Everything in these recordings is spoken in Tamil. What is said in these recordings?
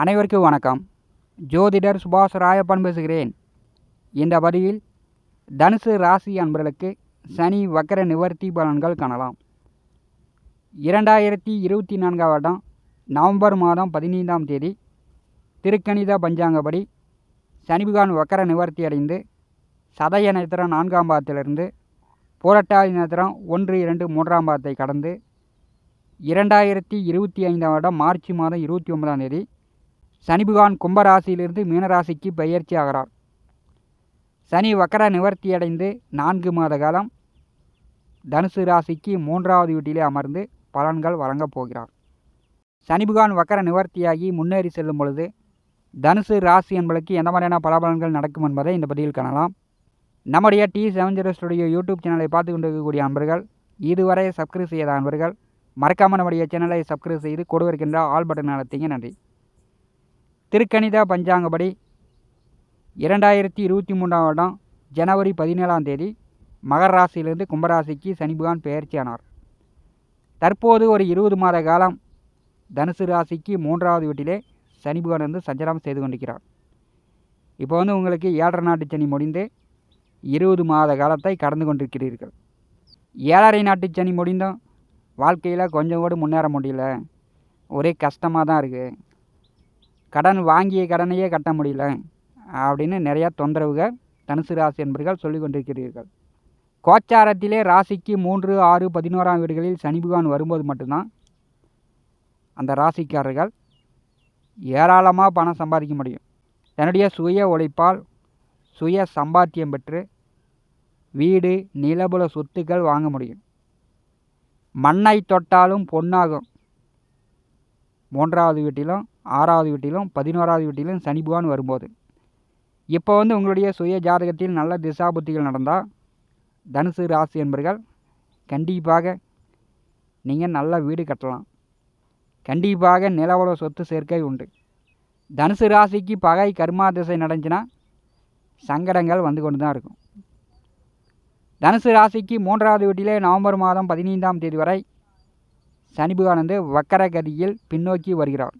அனைவருக்கும் வணக்கம். ஜோதிடர் சுபாஷ் ராயப்பன் பேசுகிறேன். இந்த பதிவில் தனுசு ராசி அன்பர்களுக்கு சனி வக்கர நிவர்த்தி பலன்கள் காணலாம். இரண்டாயிரத்தி இருபத்தி நான்காம் வருடம் நவம்பர் மாதம் பதினைந்தாம் தேதி திருக்கணித பஞ்சாங்கப்படி சனிபகான் வக்கர நிவர்த்தி அடைந்து சதய நட்சத்திரம் நான்காம் பாதத்திலிருந்து புரட்டாதி நட்சத்திரம் ஒன்று இரண்டு மூன்றாம் பாதத்தை கடந்து இரண்டாயிரத்தி இருபத்தி ஐந்தாம் வருடம் மார்ச் மாதம் இருபத்தி ஒன்பதாம் தேதி சனி பகவான் கும்பராசியிலிருந்து மீனராசிக்கு பெயர்ச்சி ஆகிறார். சனி வக்கர நிவர்த்தி அடைந்து நான்கு மாத காலம் தனுசு ராசிக்கு மூன்றாவது வீட்டிலே அமர்ந்து பலன்கள் வழங்கப் போகிறார். சனி பகவான் வக்கர நிவர்த்தியாகி முன்னேறி செல்லும் பொழுது தனுசு ராசி என்பதற்கு எந்த மாதிரியான பலபலன்கள் நடக்கும் என்பதை இந்த பதிவில் காணலாம். நம்முடைய T seven zero studio YouTube சேனலை பார்த்து கொண்டிருக்கக்கூடிய அன்பர்கள் இதுவரை சப்ஸ்கிரைப் செய்யாத அன்பர்கள் மறக்காமல் நம்முடைய சேனலை சப்ஸ்கிரைப் செய்து கொடுவிருக்கின்ற ஆல் பட்டன் நடத்திங்க நன்றி. திருக்கணித பஞ்சாங்கப்படி இரண்டாயிரத்தி இருபத்தி மூன்றாம் வருடம் ஜனவரி பதினேழாம் தேதி மகர ராசியிலிருந்து கும்பராசிக்கு சனிபகவான் பெயர்ச்சியானார். தற்போது ஒரு இருபது மாத காலம் தனுசு ராசிக்கு மூன்றாவது வீட்டிலே சனிபகவான் வந்து சஞ்சாரம் செய்து கொண்டிருக்கிறார். இப்போ வந்து உங்களுக்கு ஏழரை நாட்டு சனி முடிந்து இருபது மாத காலத்தை கடந்து கொண்டிருக்கிறீர்கள். ஏழரை நாட்டு சனி முடிந்தும் வாழ்க்கையில் கொஞ்சம் கூட முன்னேற முடியல. ஒரே கஷ்டமாக தான் இருக்குது கடன் வாங்கிய கடனையே கட்ட முடியல அப்படின்னு நிறையா தொந்தரவுகள் தனுசு ராசி என்பர்கள் சொல்லி கொண்டிருக்கிறீர்கள். கோச்சாரத்திலே ராசிக்கு மூன்று ஆறு பதினோராம் வீடுகளில் சனி பகவான் வரும்போது மட்டும்தான் அந்த ராசிக்காரர்கள் ஏராளமாக பணம் சம்பாதிக்க முடியும். தன்னுடைய சுய உழைப்பால் சுய சம்பாத்தியம் பெற்று வீடு நிலபுல சொத்துக்கள் வாங்க முடியும். மண்ணை தொட்டாலும் பொன்னாகும். மூன்றாவது வீட்டிலும் ஆறாவது வீட்டிலும் பதினோராவது வீட்டிலும் சனி பகவான் வரும்போது. இப்போ வந்து உங்களுடைய சுய ஜாதகத்தில் நல்ல திசாபுத்திகள் நடந்தால் தனுசு ராசி என்பர்கள் கண்டிப்பாக நீங்கள் நல்ல வீடு கட்டலாம். கண்டிப்பாக நிலவள சொத்து சேர்க்கை உண்டு. தனுசு ராசிக்கு பகை கர்மா திசை நடந்துச்சுன்னா சங்கடங்கள் வந்து கொண்டு தான் இருக்கும். தனுசு ராசிக்கு மூன்றாவது வீட்டிலே நவம்பர் மாதம் பதினைந்தாம் தேதி வரை சனி பகவான் வந்து கதியில் பின்னோக்கி வருகிறார்.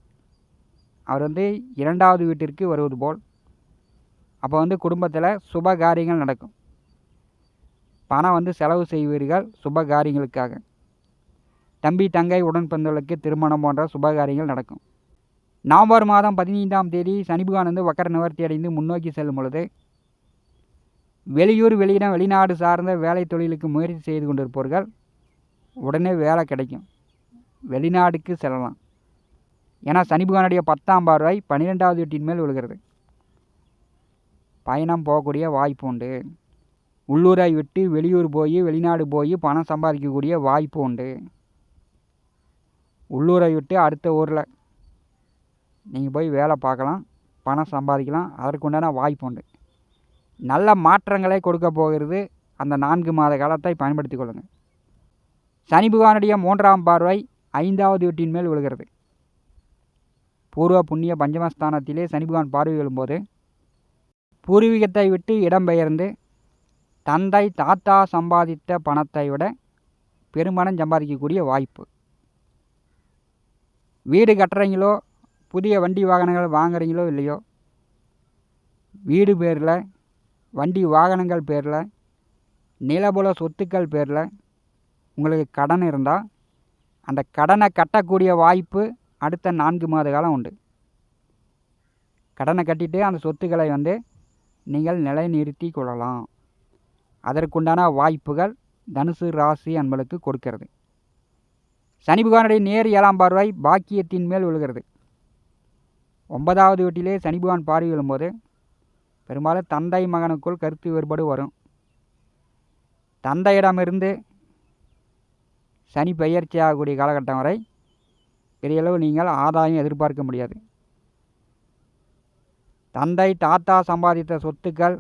அவர் வந்து இரண்டாவது வீட்டிற்கு வருவது போல். அப்போ வந்து குடும்பத்தில் சுப காரியங்கள் நடக்கும். பணம் வந்து செலவு செய்வீர்கள் சுப காரியங்களுக்காக தம்பி தங்கை உடன் பிறந்தவர்களுக்கு திருமணம் போன்ற சுப காரியங்கள் நடக்கும். நவம்பர் மாதம் பதினைந்தாம் தேதி சனி வந்து வக்கர நிவர்த்தி அடைந்து முன்னோக்கி செல்லும் பொழுது வெளியூர் வெளியிடம் வெளிநாடு சார்ந்த வேலை தொழிலுக்கு முயற்சி செய்து கொண்டிருப்பவர்கள் உடனே வேலை கிடைக்கும். வெளிநாடுக்கு செல்லலாம். ஏன்னா சனி பகவானுடைய பத்தாம் பார்வை பன்னிரெண்டாவது வீட்டின் மேல் விழுகிறது. பயணம் போகக்கூடிய வாய்ப்பு உண்டு. உள்ளூரை விட்டு வெளியூர் போய் வெளிநாடு போய் பணம் சம்பாதிக்கக்கூடிய வாய்ப்பு உண்டு. உள்ளூரை விட்டு அடுத்த ஊரில் நீங்கள் போய் வேலை பார்க்கலாம் பணம் சம்பாதிக்கலாம் அதற்குண்டான வாய்ப்பு உண்டு. நல்ல மாற்றங்களை கொடுக்க போகிறது அந்த நான்கு மாத காலத்தை பயன்படுத்தி கொள்ளுங்கள் சனி பகவானுடைய மூன்றாம் பார்வை ஐந்தாவது வீட்டின் மேல் விழுகிறது. பூர்வ புண்ணிய பஞ்சமஸ்தானத்திலே சனிபகவான் பார்வை விழும்போது பூர்வீகத்தை விட்டு இடம்பெயர்ந்து தந்தை தாத்தா சம்பாதித்த பணத்தை விட பெருமணம் சம்பாதிக்கக்கூடிய வாய்ப்பு. வீடு கட்டுறீங்களோ புதிய வண்டி வாகனங்கள் வாங்குறீங்களோ இல்லையோ வீடு பேரில் வண்டி வாகனங்கள் பேரில் நிலபுல சொத்துக்கள் பேரில் உங்களுக்கு கடன் இருந்தால் அந்த கடனை கட்டக்கூடிய வாய்ப்பு அடுத்த நான்கு மாத காலம் உண்டு. கடனை கட்டிட்டு அந்த சொத்துக்களை வந்து நீங்கள் நிலைநிறுத்தி கொள்ளலாம். அதற்குண்டான வாய்ப்புகள் தனுசு ராசி அன்பளுக்கு கொடுக்கிறது. சனி பகவானுடைய நேர் ஏழாம் பார்வை பாக்கியத்தின் மேல் விழுகிறது. ஒன்பதாவது வீட்டிலே சனி பகவான் பார்வை விழும்போது பெரும்பாலும் தந்தை மகனுக்குள் கருத்து வேறுபாடு வரும். தந்தையிடமிருந்து சனி பெயர்ச்சி ஆகக்கூடிய காலகட்டம் வரை பெரியளவு நீங்கள் ஆதாயம் எதிர்பார்க்க முடியாது. தந்தை தாத்தா சம்பாதித்த சொத்துக்கள்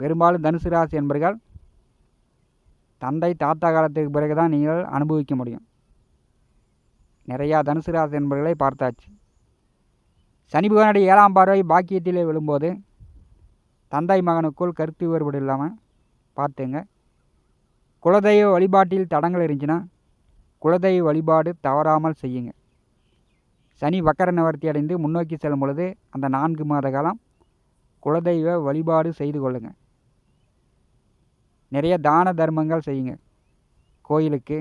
பெரும்பாலும் தனுசு ராசி என்பர்கள் தந்தை தாத்தா காலத்துக்கு பிறகு தான் நீங்கள் அனுபவிக்க முடியும். நிறையா தனுசு ராசி என்பர்களை பார்த்தாச்சு. சனி பகவானுடைய ஏழாம் பார்வை பாக்கியத்திலே விழும்போது தந்தை மகனுக்குள் கருத்து வேறுபாடு இல்லாமல் பார்த்துங்க. குலதெய்வ வழிபாட்டில் தடங்கள் இருந்துச்சுன்னா குலதெய்வ வழிபாடு தவறாமல் செய்யுங்க. சனி வக்கர நிவர்த்தி அடைந்து முன்னோக்கி செல்லும் பொழுது அந்த நான்கு மாத காலம் குலதெய்வ வழிபாடு செய்து கொள்ளுங்கள் நிறைய தான தர்மங்கள் செய்யுங்க. கோயிலுக்கு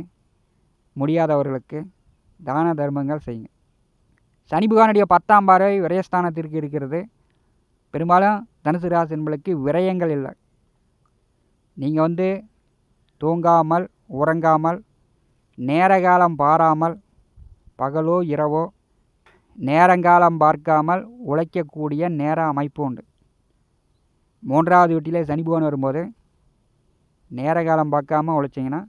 முடியாதவர்களுக்கு தான தர்மங்கள் செய்யுங்க. சனி புகானுடைய பத்தாம் பார்வை விரயஸ்தானத்திற்கு இருக்கிறது. பெரும்பாலும் தனுசு ராசி என்பளுக்கு விரயங்கள் இல்லை. நீங்கள் வந்து தூங்காமல் உறங்காமல் நேரகாலம் பாராமல் பகலோ இரவோ நேரங்காலம் பார்க்காமல் உழைக்கக்கூடிய நேர அமைப்பு உண்டு. மூன்றாவது வீட்டிலே சனி பகவான் வரும்போது நேரகாலம் பார்க்காம உழைச்சிங்கன்னா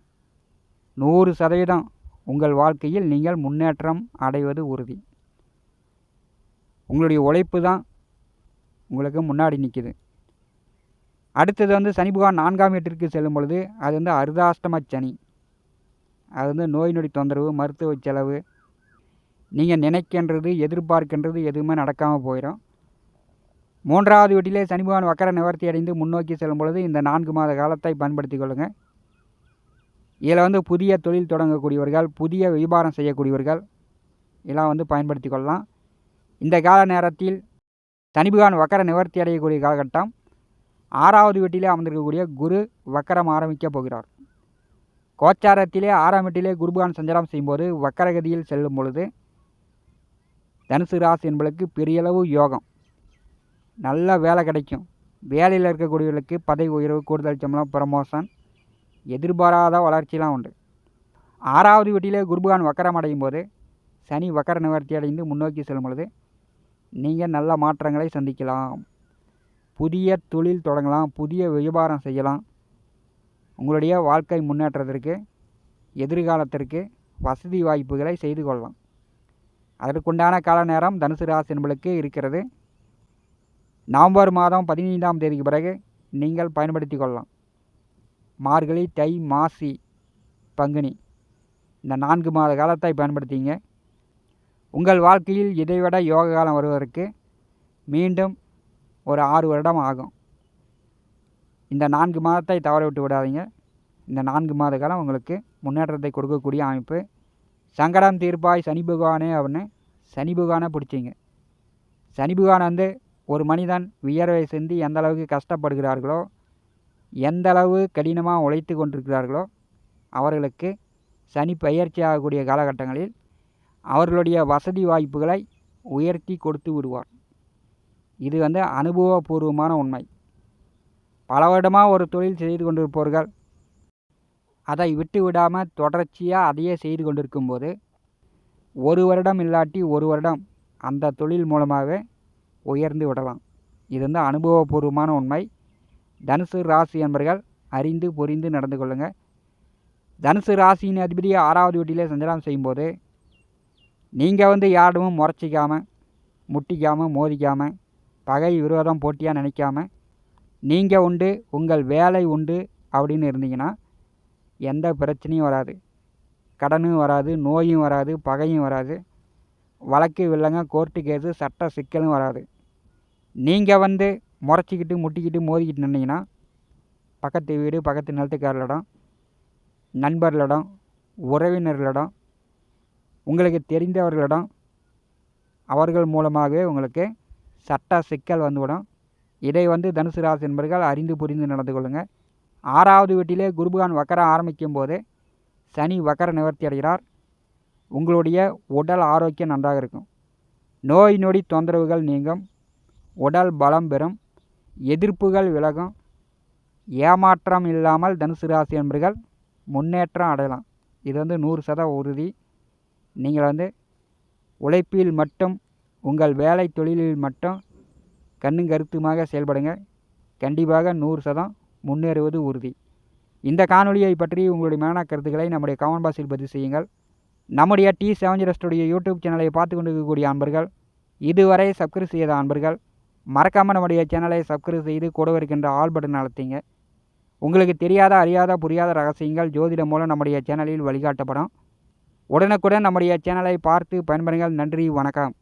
நூறு சதவீதம் உங்கள் வாழ்க்கையில் நீங்கள் முன்னேற்றம் அடைவது உறுதி. உங்களுடைய உழைப்பு தான் உங்களுக்கு முன்னாடி நிற்கிது அடுத்தது வந்து சனி பகவான் நான்காம் வீட்டிற்கு செல்லும் பொழுது அது வந்து அருதாஷ்டம சனி. அது வந்து நோய் நொடி தொந்தரவு மருத்துவ செலவு நீங்கள் நினைக்கின்றது எதிர்பார்க்கின்றது எதுவுமே நடக்காமல் போயிடும் மூன்றாவது வீட்டிலே சனி பகவான் வக்கர நிவர்த்தி அடைந்து முன்னோக்கி செல்லும் பொழுது இந்த நான்கு மாத காலத்தை பயன்படுத்தி கொள்ளுங்கள் இதில் வந்து புதிய தொழில் தொடங்கக்கூடியவர்கள் புதிய வியாபாரம் செய்யக்கூடியவர்கள் இதெல்லாம் வந்து பயன்படுத்தி கொள்ளலாம். இந்த கால நேரத்தில் சனிபகவான் வக்கர நிவர்த்தி அடையக்கூடிய காலகட்டம் ஆறாவது வீட்டிலே அமர்ந்திருக்கக்கூடிய குரு வக்கரம் ஆரம்பிக்கப் போகிறார். கோச்சாரத்திலே ஆறாம் வீட்டிலே குருபகான் சஞ்சாரம் செய்யும்போது வக்கரகதியில் செல்லும் பொழுது தனுசு ராசி என்பளுக்கு பெரியளவு யோகம். நல்ல வேலை கிடைக்கும். வேலையில் இருக்கக்கூடியவர்களுக்கு பதவி உயர்வு கூடுதல் சம்பளம் ப்ரமோஷன் எதிர்பாராத வளர்ச்சியெலாம் உண்டு. ஆறாவது வீட்டிலே குருபகான் வக்கரம் அடையும் போது சனி வக்கர நிவர்த்தி அடைந்து முன்னோக்கி செல்லும் பொழுது நீங்கள் நல்ல மாற்றங்களை சந்திக்கலாம். புதிய தொழில் தொடங்கலாம். புதிய வியாபாரம் செய்யலாம். உங்களுடைய வாழ்க்கை முன்னேற்றத்திற்கு எதிர்காலத்திற்கு வசதி வாய்ப்புகளை செய்து கொள்ளலாம். அதற்குண்டான கால நேரம் தனுசு ராசி என்பளுக்கு இருக்கிறது. நவம்பர் மாதம் பதினைந்தாம் தேதிக்கு பிறகு நீங்கள் பயன்படுத்தி கொள்ளலாம். மார்கழி தை மாசி பங்குனி. இந்த நான்கு மாத காலத்தை பயன்படுத்திங்க. உங்கள் வாழ்க்கையில் இதைவிட யோக காலம் வருவதற்கு மீண்டும் ஒரு ஆறு வருடம் ஆகும். இந்த நான்கு மாதத்தை தவற விட்டு விடாதீங்க. இந்த நான்கு மாத காலம் உங்களுக்கு முன்னேற்றத்தை கொடுக்கக்கூடிய அமைப்பு. சங்கடம் தீர்ப்பாய் சனி பகவானே அப்படின்னு சனி பகவானை பிடிச்சிங்க. சனி பகவான் வந்து ஒரு மனிதன் வியர்வை சிந்தி எந்த அளவுக்கு கஷ்டப்படுகிறார்களோ எந்த அளவு கடினமாக உழைத்து கொண்டிருக்கிறார்களோ அவர்களுக்கு சனி பயிற்சி ஆகக்கூடிய காலகட்டங்களில் அவர்களுடைய வசதி வாய்ப்புகளை உயர்த்தி கொடுத்து விடுவார். இது வந்து அனுபவபூர்வமான உண்மை. பல வருடமாக ஒரு தொழில் செய்து கொண்டிருப்பவர்கள் அதை விட்டு விடாமல் தொடர்ச்சியாக அதையே செய்து கொண்டிருக்கும்போது ஒரு வருடம் இல்லாட்டி ஒரு வருடம் அந்த தொழில் மூலமாகவே உயர்ந்து விடலாம். இது வந்து அனுபவபூர்வமான உண்மை. தனுசு ராசி என்பர்கள் அறிந்து புரிந்து நடந்து கொள்ளுங்கள் தனுசு ராசியின் அதிபதி ஆறாவது வீட்டிலே சஞ்சலம் செய்யும்போது நீங்கள் வந்து யாரிடமும் முறைச்சிக்காமல் முட்டிக்காமல் மோதிக்காமல் பகை விரோதம் போட்டியாக நினைக்காம நீங்கள் உண்டு உங்கள் வேலை உண்டு அப்படின்னு இருந்தீங்கன்னா எந்த பிரச்சனையும் வராது. கடனும் வராது நோயும் வராது பகையும் வராது. வழக்கு வில்லங்க கோர்ட்டு கேஸு சட்ட சிக்கலும் வராது. நீங்கள் வந்து முறைச்சிக்கிட்டு முட்டிக்கிட்டு மோதிக்கிட்டு நின்னீங்கன்னா பக்கத்து வீடு பக்கத்து நிலத்துக்காரர்களிடம் நண்பர்களிடம் உறவினர்களிடம் உங்களுக்கு தெரிந்தவர்களிடம் அவர்கள் மூலமாகவே உங்களுக்கு சட்ட சிக்கல் வந்துவிடும். இதை வந்து தனுசு ராசி என்பர்கள் அறிந்து புரிந்து நடந்து கொள்ளுங்கள் ஆறாவது வீட்டிலே குருபகான் வக்கர ஆரம்பிக்கும் போது சனி வக்கர நிவர்த்தி அடைகிறார். உங்களுடைய உடல் ஆரோக்கியம் நன்றாக இருக்கும். நோய் நொடி தொந்தரவுகள் நீங்கும். உடல் பலம் பெறும். எதிர்ப்புகள் விலகும். ஏமாற்றம் இல்லாமல் தனுசு ராசி என்பர்கள் முன்னேற்றம் அடையலாம். இது வந்து நூறு சத உறுதி. நீங்கள் வந்து உழைப்பில் மட்டும் உங்கள் வேலை தொழிலில் மட்டும் கண்ணும் கருத்துமாக செயல்படுங்க கண்டிப்பாக நூறு சதம் முன்னேறுவது உறுதி. இந்த காணொலியை பற்றி உங்களுடைய மேனா கருத்துக்களை நம்முடைய கமெண்ட் பாக்ஸில் பதிவு செய்யுங்கள். நம்முடைய டி செவன் யூடியூப் சேனலை பார்த்து கொண்டு இருக்கக்கூடிய அன்பர்கள் இதுவரை சப்ஸ்கிரைப் செய்த அன்பர்கள் மறக்காமல் நம்முடைய சேனலை சப்ஸ்கிரைப் செய்து கூட இருக்கின்ற ஆல் பட்டன் அழுத்திங்க. உங்களுக்கு தெரியாத அறியாத புரியாத ரகசியங்கள் ஜோதிடம் மூலம் நம்முடைய சேனலில் வழிகாட்டப்படும். உடனுக்குடன் நம்முடைய சேனலை பார்த்து பயன்பெறுங்கள். நன்றி வணக்கம்.